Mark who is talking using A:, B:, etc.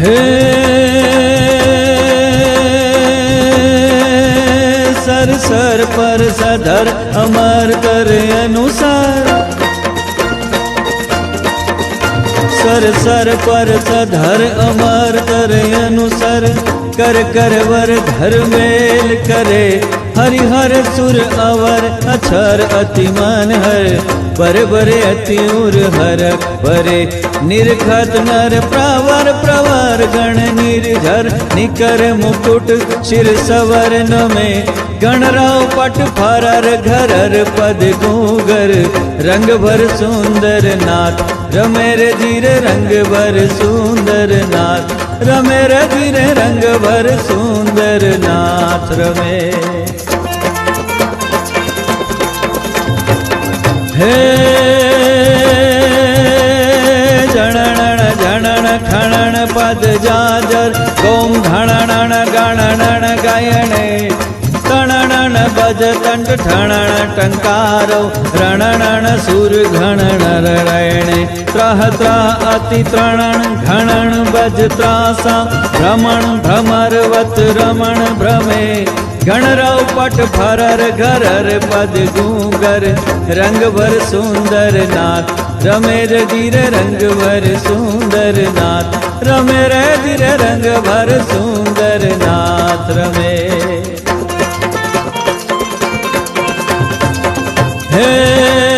A: हे। Sir sir पर सदर अमर कर अनुसार। सर सर पर सधर अमर कर अनुसार। कर कर वर धर मेल करे हरिहर सुर अवर, अक्षर अति मन हर। पर बरे अति उर हर परे निरखत नर प्रवर प्रवर गण निर्झर। निकर मुकुट शिर सवर में गणराव पट फरर घरर पद गूगर रंग भर सुंदर नाथ रमेर जीर रंग भर सुंदर नाथ। रमेर धीर रंग भर सुंदर नाथ। સુંદર નાથ રમે હે જણણ જણણ ખણણ પદ જાજર ગોમ ઘણણ ગણણ ગાયણે તણણ બજ તંટ ઠણણ ટંકારો રણણ સુર ઘણણ રણણે ત્રહ ત્રહ અતિ ત્રણણ ઘણણ બજ ત્રાસા ભ્રમણ ભ્રમરવત રમણ ભ્રમે गणराव पट भरर घरर पद गूंगर रंग भर सुंदर नाथ। रमेर रीर रंग भर सुंदर नाथ। रमेर रीर रंग भर सुंदर नाथ। रमे। हे